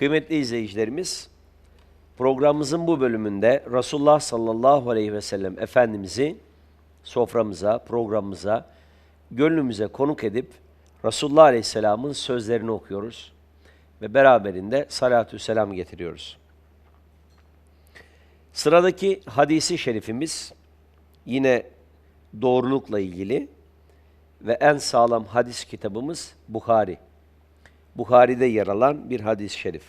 Kıymetli izleyicilerimiz, programımızın bu bölümünde Resulullah sallallahu aleyhi ve sellem Efendimiz'i soframıza, programımıza, gönlümüze konuk edip Resulullah aleyhisselamın sözlerini okuyoruz ve beraberinde salatü selam getiriyoruz. Sıradaki hadisi şerifimiz yine doğrulukla ilgili ve en sağlam hadis kitabımız Bukhari. Bukhari'de yer alan bir hadis-i şerif.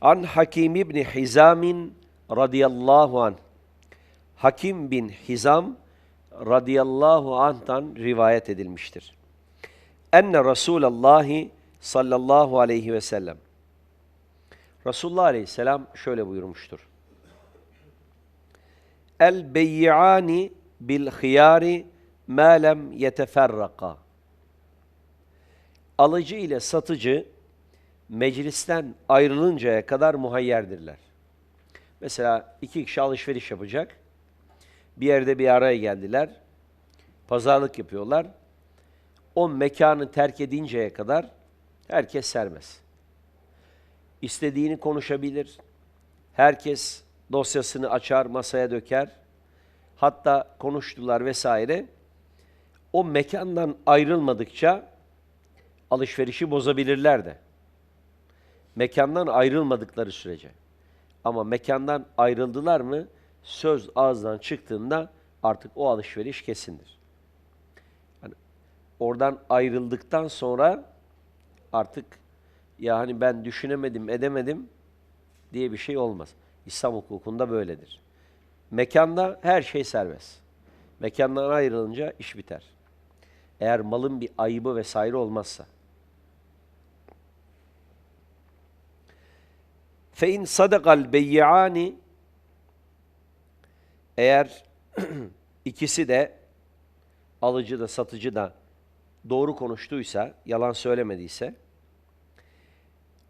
An Hakim İbni Hizam'in radıyallahu an. Hakim bin Hizam radıyallahu anh'tan rivayet edilmiştir. Enne Resulallah sallallahu aleyhi ve sellem. Resulullah aleyhisselam şöyle buyurmuştur. El beyyi'ani bil hiyari ma lem yeteferraka. Alıcı ile satıcı meclisten ayrılıncaya kadar muhayyerdirler. Mesela iki kişi alışveriş yapacak. Bir yerde bir araya geldiler. Pazarlık yapıyorlar. O mekanı terk edinceye kadar herkes serbest. İstediğini konuşabilir. Herkes dosyasını açar, masaya döker. Hatta konuştular vesaire. O mekandan ayrılmadıkça alışverişi bozabilirler de. Mekandan ayrılmadıkları sürece. Ama mekandan ayrıldılar mı söz ağızdan çıktığında artık o alışveriş kesindir. Yani oradan ayrıldıktan sonra artık ya hani ben düşünemedim, edemedim diye bir şey olmaz. İslam hukukunda böyledir. Mekanda her şey serbest. Mekandan ayrılınca iş biter. Eğer malın bir ayıbı vesaire olmazsa. Fe in sadakal beyyiani eğer ikisi de alıcı da satıcı da doğru konuştuysa, yalan söylemediyse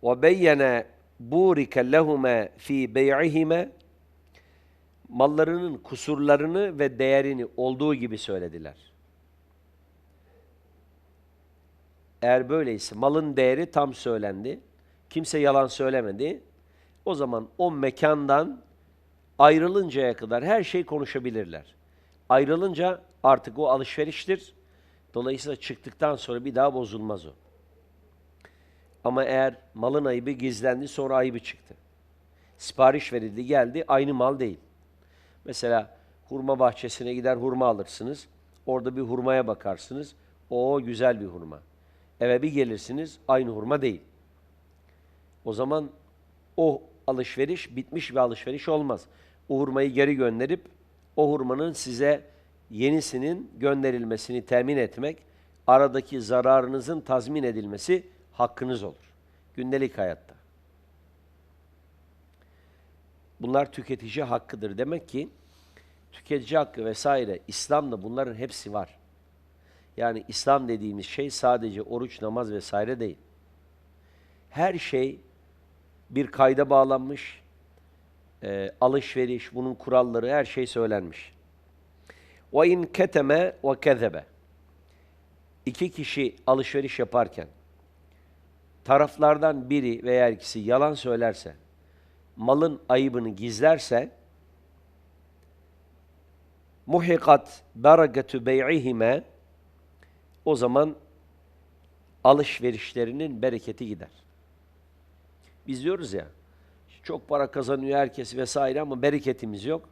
ve beyyene burike lehume fi bey'ihime mallarının kusurlarını ve değerini olduğu gibi söylediler. Eğer böyleyse malın değeri tam söylendi. Kimse yalan söylemedi. O zaman o mekandan ayrılıncaya kadar her şey konuşabilirler. Ayrılınca artık o alışveriştir. Dolayısıyla çıktıktan sonra bir daha bozulmaz o. Ama eğer malın ayıbı gizlendi sonra ayıbı çıktı. Sipariş verildi geldi aynı mal değil. Mesela hurma bahçesine gider hurma alırsınız. Orada bir hurmaya bakarsınız. O güzel bir hurma. Eve bir gelirsiniz aynı hurma değil. O zaman o alışveriş bitmiş bir alışveriş olmaz. O hurmayı geri gönderip o hurmanın size yenisinin gönderilmesini temin etmek, aradaki zararınızın tazmin edilmesi hakkınız olur. Gündelik hayatta. Bunlar tüketici hakkıdır. Demek ki tüketici hakkı vesaire İslam'da bunların hepsi var. Yani İslam dediğimiz şey sadece oruç, namaz vesaire değil. Her şey bir kayda bağlanmış, e, alışveriş, bunun kuralları, her şey söylenmiş. وَاِنْ keteme ve kezebe. İki kişi alışveriş yaparken, taraflardan biri veya ikisi yalan söylerse, malın ayıbını gizlerse, muhikat bereketu bey'ihime o zaman alışverişlerinin bereketi gider. Biz diyoruz ya, çok para kazanıyor herkes vesaire ama bereketimiz yok.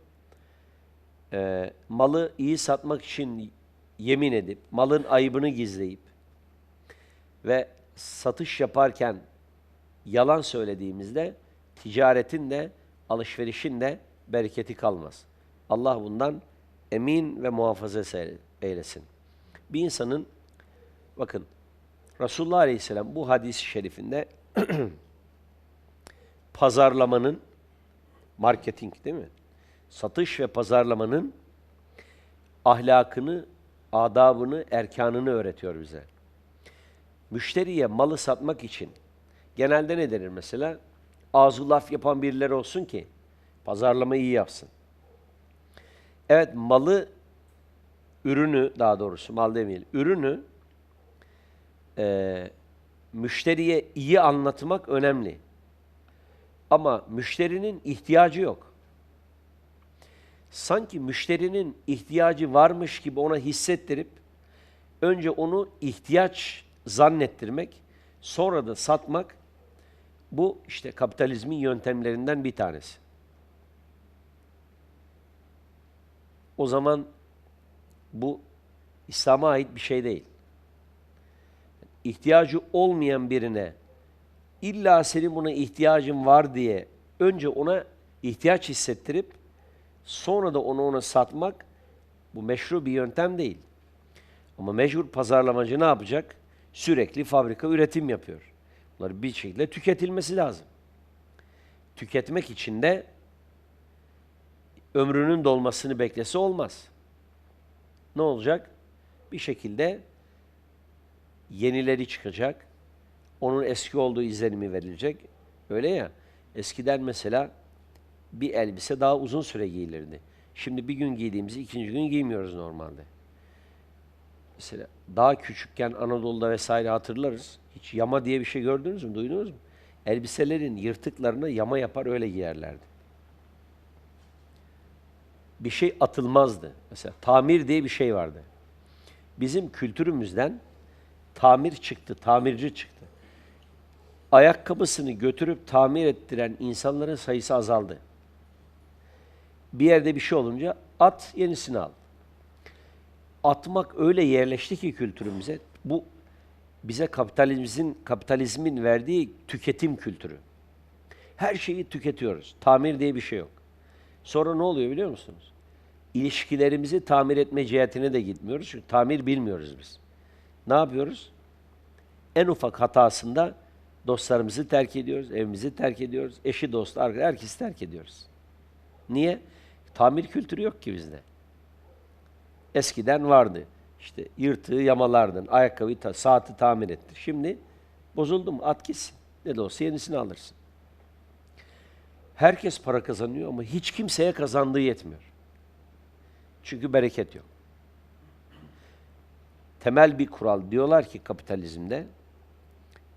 Ee, malı iyi satmak için yemin edip, malın ayıbını gizleyip ve satış yaparken yalan söylediğimizde ticaretin de alışverişin de bereketi kalmaz. Allah bundan emin ve muhafaza eylesin. Bir insanın bakın Resulullah Aleyhisselam bu hadis-i şerifinde pazarlamanın marketing değil mi? Satış ve pazarlamanın ahlakını, adabını, erkanını öğretiyor bize. Müşteriye malı satmak için genelde ne denir mesela? Ağzı laf yapan birileri olsun ki pazarlamayı iyi yapsın. Evet malı, ürünü daha doğrusu mal demeyelim, ürünü e, müşteriye iyi anlatmak önemli. Ama müşterinin ihtiyacı yok. Sanki müşterinin ihtiyacı varmış gibi ona hissettirip önce onu ihtiyaç zannettirmek, sonra da satmak bu işte kapitalizmin yöntemlerinden bir tanesi. O zaman bu İslam'a ait bir şey değil. İhtiyacı olmayan birine illa senin buna ihtiyacın var diye önce ona ihtiyaç hissettirip sonra da onu ona satmak bu meşru bir yöntem değil. Ama mecbur pazarlamacı ne yapacak? Sürekli fabrika üretim yapıyor. Bunları bir şekilde tüketilmesi lazım. Tüketmek için de ömrünün dolmasını beklese olmaz. Ne olacak? Bir şekilde yenileri çıkacak. Onun eski olduğu izlenimi verilecek. Öyle ya. Eskiden mesela bir elbise daha uzun süre giyilirdi. Şimdi bir gün giydiğimizi ikinci gün giymiyoruz normalde. Mesela daha küçükken Anadolu'da vesaire hatırlarız. Hiç yama diye bir şey gördünüz mü, duydunuz mu? Elbiselerin yırtıklarını yama yapar öyle giyerlerdi. Bir şey atılmazdı. Mesela tamir diye bir şey vardı. Bizim kültürümüzden tamir çıktı, tamirci çıktı. Ayakkabısını götürüp tamir ettiren insanların sayısı azaldı. Bir yerde bir şey olunca at yenisini al. Atmak öyle yerleşti ki kültürümüze. Bu bize kapitalizmin kapitalizmin verdiği tüketim kültürü. Her şeyi tüketiyoruz. Tamir diye bir şey yok. Sonra ne oluyor biliyor musunuz? İlişkilerimizi tamir etme cihetine de gitmiyoruz. Çünkü tamir bilmiyoruz biz. Ne yapıyoruz? En ufak hatasında dostlarımızı terk ediyoruz, evimizi terk ediyoruz, eşi, dostu, arkadaşı, herkesi terk ediyoruz. Niye? Tamir kültürü yok ki bizde. Eskiden vardı. İşte yırtığı yamalardın, ayakkabıyı, ta saati tamir ettir. Şimdi bozuldu mu at gitsin. Ne de olsa yenisini alırsın. Herkes para kazanıyor ama hiç kimseye kazandığı yetmiyor. Çünkü bereket yok. Temel bir kural diyorlar ki kapitalizmde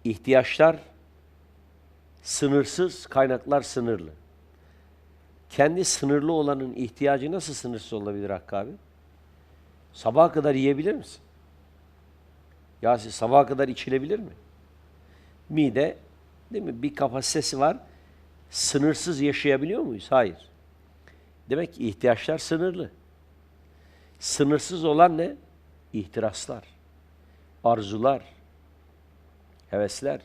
ihtiyaçlar sınırsız, kaynaklar sınırlı. Kendi sınırlı olanın ihtiyacı nasıl sınırsız olabilir Hakkı abi? Sabaha kadar yiyebilir misin? Ya sabaha kadar içilebilir mi? Mide, değil mi? Bir kapasitesi var. Sınırsız yaşayabiliyor muyuz? Hayır. Demek ki ihtiyaçlar sınırlı. Sınırsız olan ne? İhtiraslar, arzular, hevesler.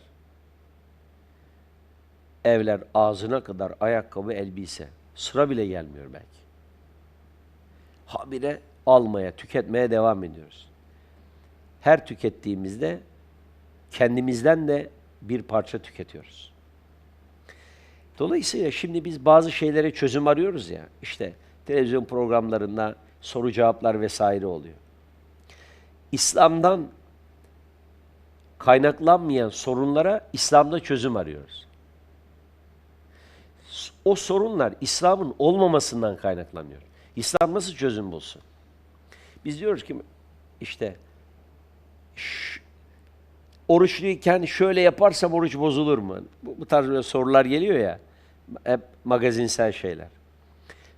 Evler ağzına kadar ayakkabı, elbise. Sıra bile gelmiyor belki. Habire almaya, tüketmeye devam ediyoruz. Her tükettiğimizde kendimizden de bir parça tüketiyoruz. Dolayısıyla şimdi biz bazı şeylere çözüm arıyoruz ya. İşte televizyon programlarında soru cevaplar vesaire oluyor. İslam'dan kaynaklanmayan sorunlara İslam'da çözüm arıyoruz. O sorunlar İslam'ın olmamasından kaynaklanıyor. İslam nasıl çözüm bulsun? Biz diyoruz ki işte oruçluyken şöyle yaparsam oruç bozulur mu? Bu, bu tarz sorular geliyor ya. Hep magazinsel şeyler.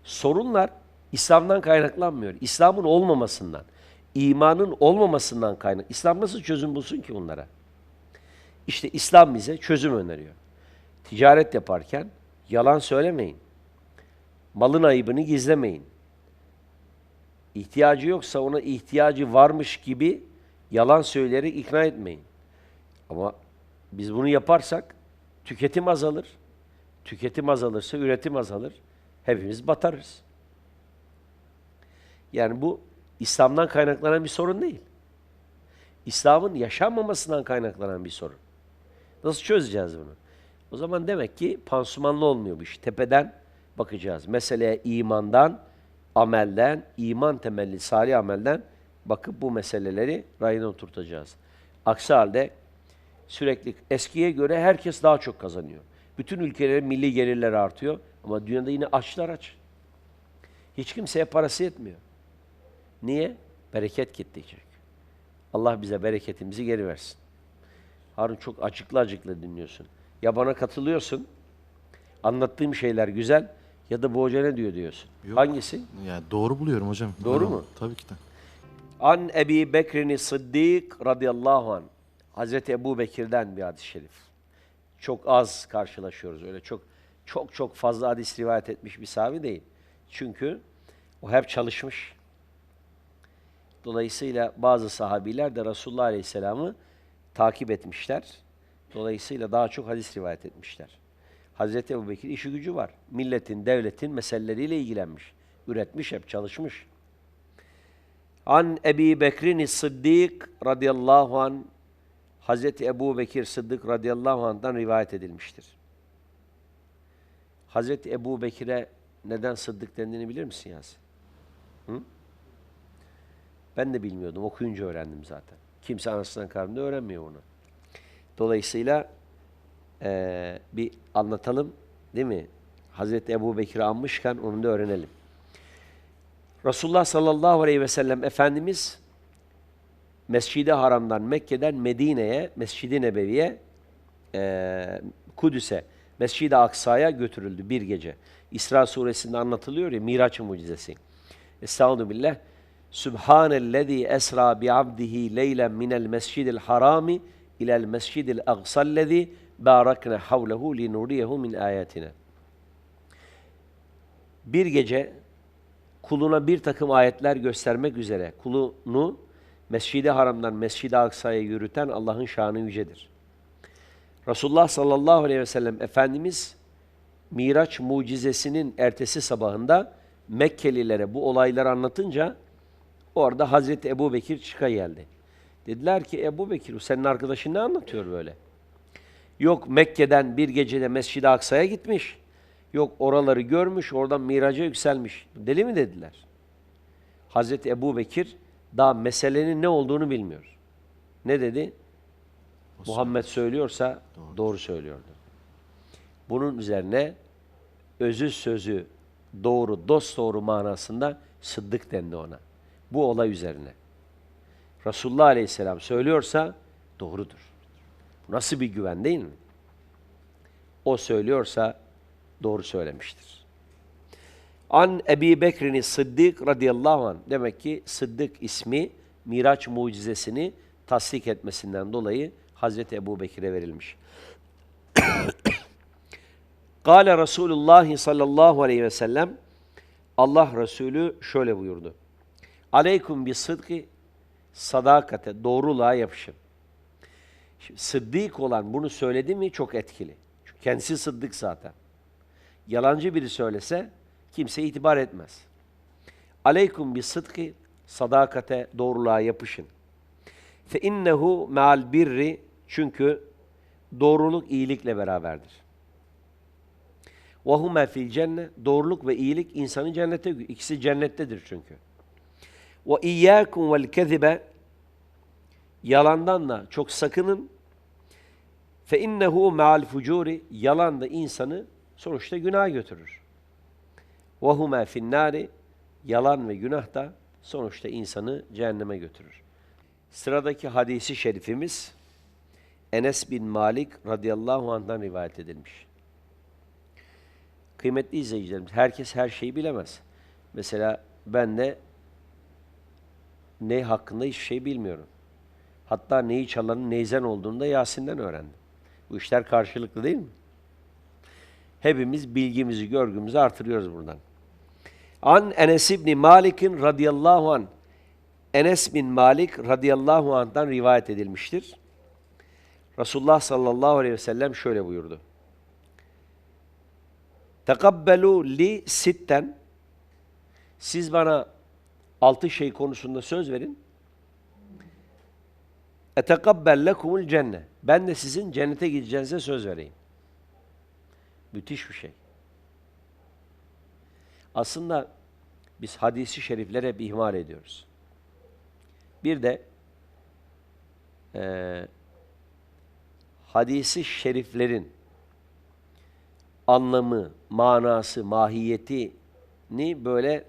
Sorunlar İslam'dan kaynaklanmıyor. İslam'ın olmamasından, imanın olmamasından kaynak. İslam nasıl çözüm bulsun ki bunlara? İşte İslam bize çözüm öneriyor. Ticaret yaparken yalan söylemeyin. Malın ayıbını gizlemeyin. İhtiyacı yoksa ona ihtiyacı varmış gibi yalan söyleyerek ikna etmeyin. Ama biz bunu yaparsak tüketim azalır. Tüketim azalırsa üretim azalır. Hepimiz batarız. Yani bu İslam'dan kaynaklanan bir sorun değil. İslam'ın yaşanmamasından kaynaklanan bir sorun. Nasıl çözeceğiz bunu? O zaman demek ki pansumanlı olmuyor bu iş. Tepeden bakacağız. Meseleye imandan, amelden, iman temelli salih amelden bakıp bu meseleleri rayına oturtacağız. Aksi halde sürekli eskiye göre herkes daha çok kazanıyor. Bütün ülkelerin milli gelirleri artıyor ama dünyada yine açlar aç. Hiç kimseye parası yetmiyor. Niye? Bereket gitti çünkü. Allah bize bereketimizi geri versin. Harun çok acıklı acıklı dinliyorsun. Ya bana katılıyorsun, anlattığım şeyler güzel ya da bu hoca ne diyor diyorsun. Yok. Hangisi? Yani doğru buluyorum hocam. Doğru Öyle mu? Tabii ki de. An Ebi Bekir'in Sıddık radıyallahu anh. Hazreti Ebu Bekir'den bir hadis-i şerif. Çok az karşılaşıyoruz. Öyle çok çok çok fazla hadis rivayet etmiş bir sahabi değil. Çünkü o hep çalışmış. Dolayısıyla bazı sahabiler de Resulullah Aleyhisselam'ı takip etmişler. Dolayısıyla daha çok hadis rivayet etmişler. Hazreti Ebu Bekir işi gücü var. Milletin, devletin meseleleriyle ilgilenmiş. Üretmiş, hep çalışmış. An Ebi Bekrin Sıddık radıyallahu an Hazreti Ebu Bekir Sıddık radıyallahu anh'dan rivayet edilmiştir. Hazreti Ebu Bekir'e neden Sıddık dendiğini bilir misin Yasin? Hı? Ben de bilmiyordum. Okuyunca öğrendim zaten. Kimse anasından karnında öğrenmiyor bunu. Dolayısıyla eee, bir anlatalım değil mi? Hazreti Ebu Bekir'i anmışken onu da öğrenelim. Resulullah sallallahu aleyhi ve sellem Efendimiz Mescid-i Haram'dan Mekke'den Medine'ye, Mescid-i Nebevi'ye, eee, Kudüs'e, Mescid-i Aksa'ya götürüldü bir gece. İsra suresinde anlatılıyor ya Miraç mucizesi. Estağfurullah billah. Subhanellezî esra bi abdihi leylen minel mescidil harami ilel mescidil aksallezî barakna havlehu linuriyehu min ayatina. Bir gece kuluna bir takım ayetler göstermek üzere kulunu Mescid-i Haram'dan Mescid-i Aksa'ya yürüten Allah'ın şanı yücedir. Resulullah sallallahu aleyhi ve sellem Efendimiz Miraç mucizesinin ertesi sabahında Mekkelilere bu olayları anlatınca orada Hazreti Ebu Bekir çıka geldi. Dediler ki Ebu Bekir senin arkadaşın ne anlatıyor böyle? Yok Mekke'den bir gecede Mescid-i Aksa'ya gitmiş. Yok oraları görmüş, oradan miraca yükselmiş. Deli mi dediler? Hazreti Ebu Bekir daha meselenin ne olduğunu bilmiyor. Ne dedi? Muhammed söylüyorsa doğru söylüyordu. Bunun üzerine özü sözü doğru, dost doğru manasında sıddık dendi ona. Bu olay üzerine. Resulullah Aleyhisselam söylüyorsa doğrudur. Nasıl bir güven değil mi? O söylüyorsa doğru söylemiştir. An Ebi Bekir'in Sıddık radıyallahu anh. Demek ki Sıddık ismi Miraç mucizesini tasdik etmesinden dolayı Hazreti Ebu Bekir'e verilmiş. Kale Resulullah sallallahu aleyhi ve sellem Allah Resulü şöyle buyurdu. Aleyküm bi sıdkı sadakate doğruluğa yapışın. Şimdi, sıddık olan bunu söyledi mi çok etkili. Çünkü kendisi sıddık zaten. Yalancı biri söylese kimse itibar etmez. Aleyküm bi sıdkı sadakate doğruluğa yapışın. Fe innehu me'al birri çünkü doğruluk iyilikle beraberdir. Ve hume fil cennet doğruluk ve iyilik insanı cennete ikisi cennettedir çünkü. Ve iyyakum vel kezibe yalandan da çok sakının. Fe innehu me'al fucuri yalan da insanı sonuçta günah götürür. Ve hume fin nari yalan ve günah da sonuçta insanı cehenneme götürür. Sıradaki hadisi şerifimiz Enes bin Malik radıyallahu anh'dan rivayet edilmiş. Kıymetli izleyicilerimiz, herkes her şeyi bilemez. Mesela ben de ne hakkında hiçbir şey bilmiyorum. Hatta neyi çalanın neyzen olduğunu da Yasin'den öğrendim. Bu işler karşılıklı değil mi? Hepimiz bilgimizi, görgümüzü artırıyoruz buradan. An Enes ibn Malik'in radıyallahu an Enes bin Malik radıyallahu anh'dan rivayet edilmiştir. Resulullah sallallahu aleyhi ve sellem şöyle buyurdu. Tekabbelu li sitten siz bana altı şey konusunda söz verin. Etekabbel lekumul cennet. Ben de sizin cennete gideceğinize söz vereyim. Müthiş bir şey. Aslında biz hadisi şeriflere hep ihmal ediyoruz. Bir de e, hadisi şeriflerin anlamı, manası, mahiyetini böyle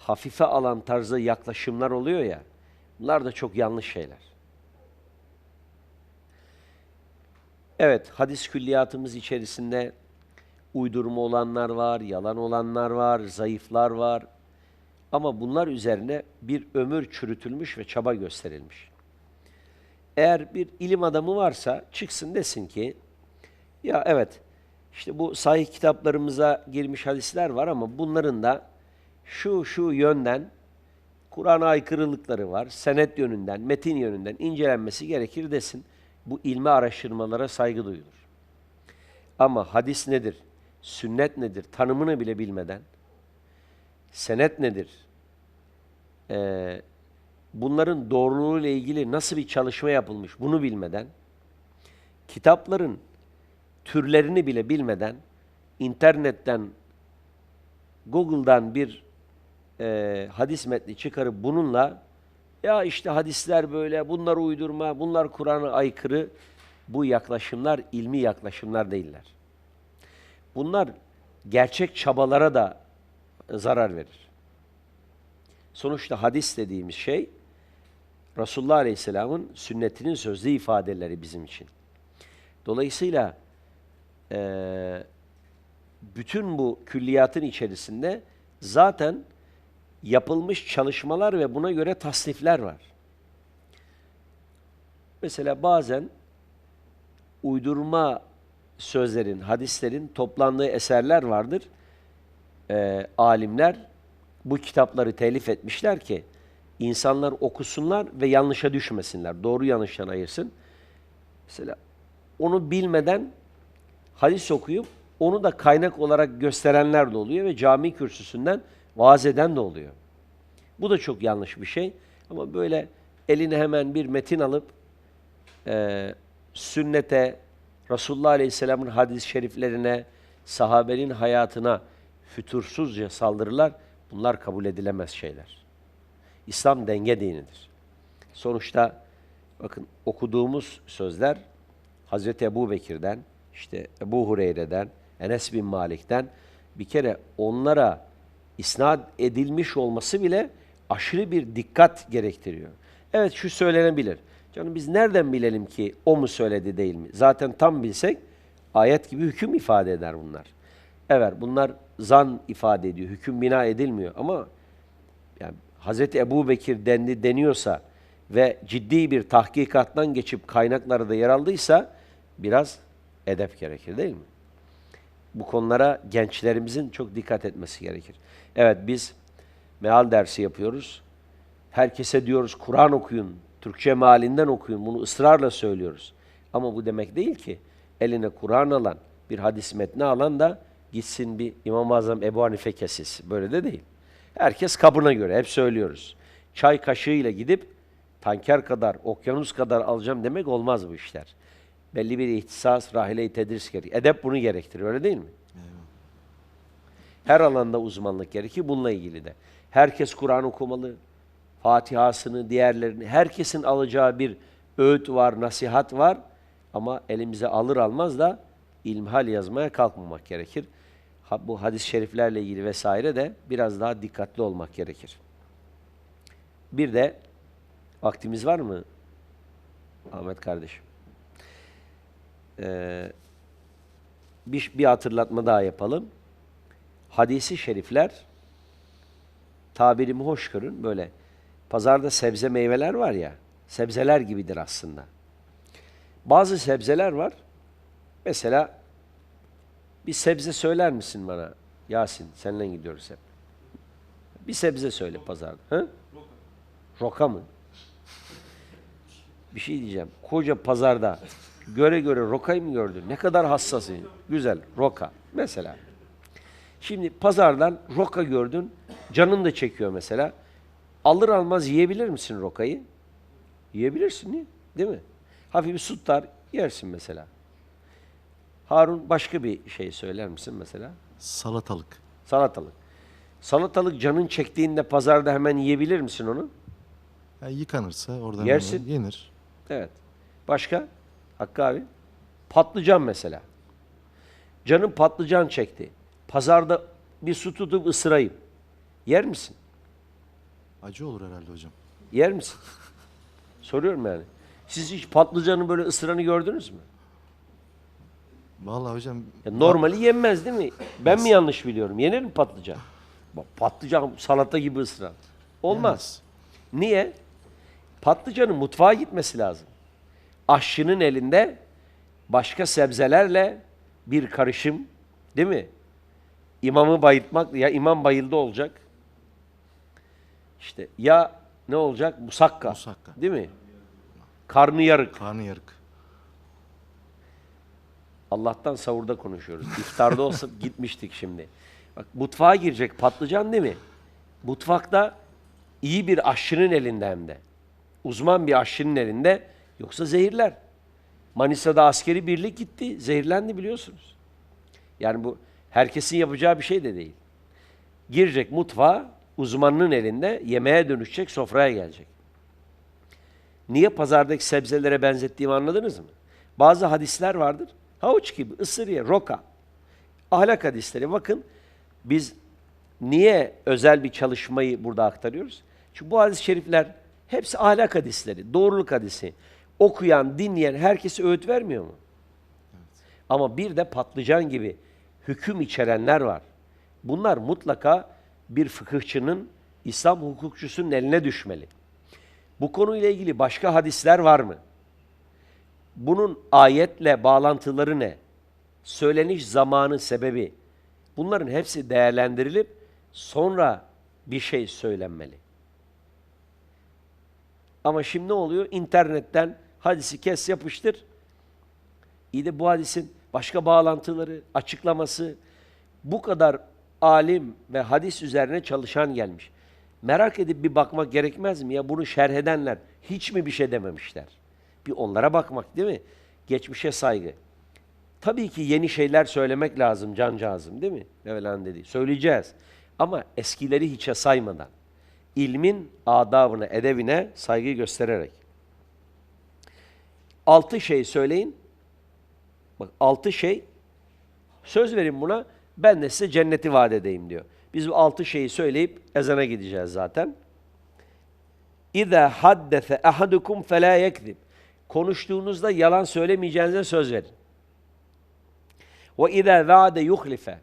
hafife alan tarzda yaklaşımlar oluyor ya, bunlar da çok yanlış şeyler. Evet, hadis külliyatımız içerisinde uydurma olanlar var, yalan olanlar var, zayıflar var. Ama bunlar üzerine bir ömür çürütülmüş ve çaba gösterilmiş. Eğer bir ilim adamı varsa çıksın desin ki, ya evet, işte bu sahih kitaplarımıza girmiş hadisler var ama bunların da şu şu yönden Kur'an'a aykırılıkları var, senet yönünden, metin yönünden incelenmesi gerekir desin. Bu ilmi araştırmalara saygı duyulur. Ama hadis nedir, sünnet nedir, tanımını bile bilmeden, senet nedir, ee, bunların doğruluğuyla ilgili nasıl bir çalışma yapılmış bunu bilmeden, kitapların türlerini bile bilmeden, internetten, Google'dan bir e, hadis metni çıkarıp bununla ya işte hadisler böyle, bunlar uydurma, bunlar Kur'an'a aykırı, bu yaklaşımlar ilmi yaklaşımlar değiller. Bunlar gerçek çabalara da zarar verir. Sonuçta hadis dediğimiz şey Resulullah Aleyhisselam'ın sünnetinin sözlü ifadeleri bizim için. Dolayısıyla eee, bütün bu külliyatın içerisinde zaten yapılmış çalışmalar ve buna göre tasnifler var. Mesela bazen uydurma sözlerin, hadislerin toplandığı eserler vardır. Ee, alimler bu kitapları telif etmişler ki insanlar okusunlar ve yanlışa düşmesinler. Doğru yanlıştan ayırsın. Mesela onu bilmeden hadis okuyup onu da kaynak olarak gösterenler de oluyor ve cami kürsüsünden vaaz eden de oluyor. Bu da çok yanlış bir şey. Ama böyle eline hemen bir metin alıp e, sünnete, Resulullah Aleyhisselam'ın hadis-i şeriflerine, sahabenin hayatına fütursuzca saldırılar, bunlar kabul edilemez şeyler. İslam denge dinidir. Sonuçta bakın okuduğumuz sözler Hazreti Ebu Bekir'den, işte Ebu Hureyre'den, Enes bin Malik'ten bir kere onlara isnat edilmiş olması bile aşırı bir dikkat gerektiriyor. Evet şu söylenebilir. Canım biz nereden bilelim ki o mu söyledi değil mi? Zaten tam bilsek ayet gibi hüküm ifade eder bunlar. Evet bunlar zan ifade ediyor. Hüküm bina edilmiyor ama yani Hazreti Ebu Bekir dendi deniyorsa ve ciddi bir tahkikattan geçip kaynaklarda da yer aldıysa biraz edep gerekir değil mi? Bu konulara gençlerimizin çok dikkat etmesi gerekir. Evet biz meal dersi yapıyoruz. Herkese diyoruz Kur'an okuyun, Türkçe mealinden okuyun. Bunu ısrarla söylüyoruz. Ama bu demek değil ki eline Kur'an alan, bir hadis metni alan da gitsin bir İmam-ı Azam Ebu Hanife kesesi. Böyle de değil. Herkes kabına göre, hep söylüyoruz. Çay kaşığıyla gidip tanker kadar, okyanus kadar alacağım demek olmaz bu işler. Belli bir ihtisas, rahile-i tedris gerekir. Edep bunu gerektirir, öyle değil mi? Her alanda uzmanlık gerekir, bununla ilgili de. Herkes Kur'an okumalı, Fatihasını, diğerlerini, herkesin alacağı bir öğüt var, nasihat var ama elimize alır almaz da ilmihal yazmaya kalkmamak gerekir. Bu hadis-i şeriflerle ilgili vesaire de biraz daha dikkatli olmak gerekir. Bir de vaktimiz var mı Ahmet kardeşim? Ee, bir, bir hatırlatma daha yapalım. Hadisi şerifler tabirimi hoş görün böyle pazarda sebze meyveler var ya sebzeler gibidir aslında. Bazı sebzeler var. Mesela bir sebze söyler misin bana? Yasin seninle gidiyoruz hep. Bir sebze söyle pazarda. Hı? Roka mı? Bir şey diyeceğim. Koca pazarda göre göre rokayı mı gördün? Ne kadar hassasın. Güzel. Roka. Mesela. Şimdi pazardan roka gördün. Canın da çekiyor mesela. Alır almaz yiyebilir misin rokayı? Yiyebilirsin değil, değil mi? Hafif bir su tutar yersin mesela. Harun başka bir şey söyler misin mesela? Salatalık. Salatalık. Salatalık canın çektiğinde pazarda hemen yiyebilir misin onu? Ya yıkanırsa oradan Yersin. hemen yenir. Evet. Başka? Hakkı abi. Patlıcan mesela. Canın patlıcan çekti. Pazarda bir su tutup ısırayım. Yer misin? Acı olur herhalde hocam. Yer misin? Soruyorum yani. Siz hiç patlıcanın böyle ısıranı gördünüz mü? Vallahi hocam Ya normali yenmez değil mi? Ben mi yanlış biliyorum? Yenir mi patlıcan? Bak, Patlıcan salata gibi ısıran. Olmaz. Niye? Patlıcanın mutfağa gitmesi lazım. Aşçının elinde başka sebzelerle bir karışım, değil mi? İmamı bayıltmak, ya imam bayıldı olacak. İşte ya ne olacak? Musakka. Musakka. Değil mi? Karnı yarık. karnı yarık. Allah'tan savurda konuşuyoruz. İftarda olsa gitmiştik şimdi. Bak mutfağa girecek patlıcan değil mi? Mutfakta iyi bir aşçının elinde hem de. Uzman bir aşçının elinde yoksa zehirler. Manisa'da askeri birlik gitti, zehirlendi biliyorsunuz. Yani bu herkesin yapacağı bir şey de değil. Girecek mutfağa, uzmanının elinde yemeğe dönüşecek, sofraya gelecek. Niye pazardaki sebzelere benzettiğimi anladınız mı? Bazı hadisler vardır. Havuç gibi, ısır ye, roka. Ahlak hadisleri. Bakın biz niye özel bir çalışmayı burada aktarıyoruz? Çünkü bu hadis-i şerifler hepsi ahlak hadisleri, doğruluk hadisi. Okuyan, dinleyen herkese öğüt vermiyor mu? Ama bir de patlıcan gibi hüküm içerenler var. Bunlar mutlaka bir fıkıhçının, İslam hukukçusunun eline düşmeli. Bu konuyla ilgili başka hadisler var mı? Bunun ayetle bağlantıları ne? Söyleniş zamanı, sebebi. Bunların hepsi değerlendirilip sonra bir şey söylenmeli. Ama şimdi ne oluyor? İnternetten hadisi kes yapıştır. İyi de bu hadisin başka bağlantıları, açıklaması, bu kadar alim ve hadis üzerine çalışan gelmiş. Merak edip bir bakmak gerekmez mi? Ya bunu şerh edenler hiç mi bir şey dememişler? Bir onlara bakmak değil mi? Geçmişe saygı. Tabii ki yeni şeyler söylemek lazım cancağızım değil mi? Mevlana dedi. Söyleyeceğiz. Ama eskileri hiçe saymadan. ilmin adabına, edebine saygı göstererek. Altı şey söyleyin. Bak altı şey. Söz verin buna. Ben de size cenneti vaat edeyim diyor. Biz bu altı şeyi söyleyip ezana gideceğiz zaten. İza haddese ahadukum fela yekzib. Konuştuğunuzda yalan söylemeyeceğinize söz verin. Ve izâ vaade yuhlife.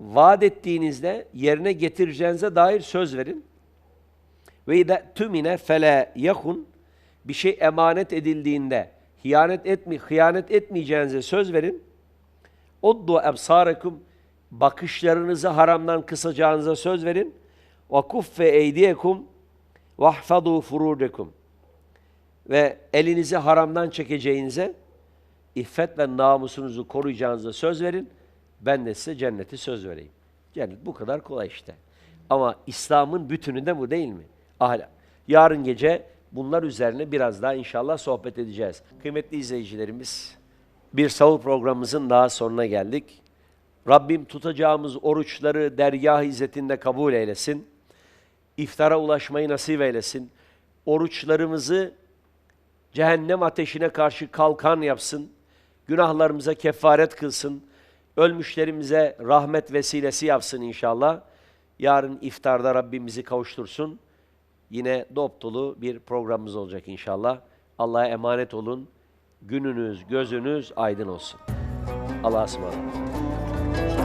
Vaat ettiğinizde yerine getireceğinize dair söz verin. Ve izâ tümine fela yekun. Bir şey emanet edildiğinde hiyanet etmi, hıyanet etmeyeceğinize söz verin. Uddu ebsârekum. Bakışlarınızı haramdan kısacağınıza söz verin. Ve kuffe eydiyekum vahfadu furudekum. Ve elinizi haramdan çekeceğinize iffet ve namusunuzu koruyacağınıza söz verin. Ben de size cenneti söz vereyim. Cennet bu kadar kolay işte. Ama İslam'ın bütününde bu değil mi? Ahlak. Yarın gece bunlar üzerine biraz daha inşallah sohbet edeceğiz. Kıymetli izleyicilerimiz, bir sahur programımızın daha sonuna geldik. Rabbim tutacağımız oruçları dergah izzetinde kabul eylesin. İftara ulaşmayı nasip eylesin. Oruçlarımızı cehennem ateşine karşı kalkan yapsın. Günahlarımıza kefaret kılsın. Ölmüşlerimize rahmet vesilesi yapsın inşallah. Yarın iftarda Rabbimizi kavuştursun. Yine dop dolu bir programımız olacak inşallah. Allah'a emanet olun. Gününüz, gözünüz aydın olsun. Allah'a ısmarladık.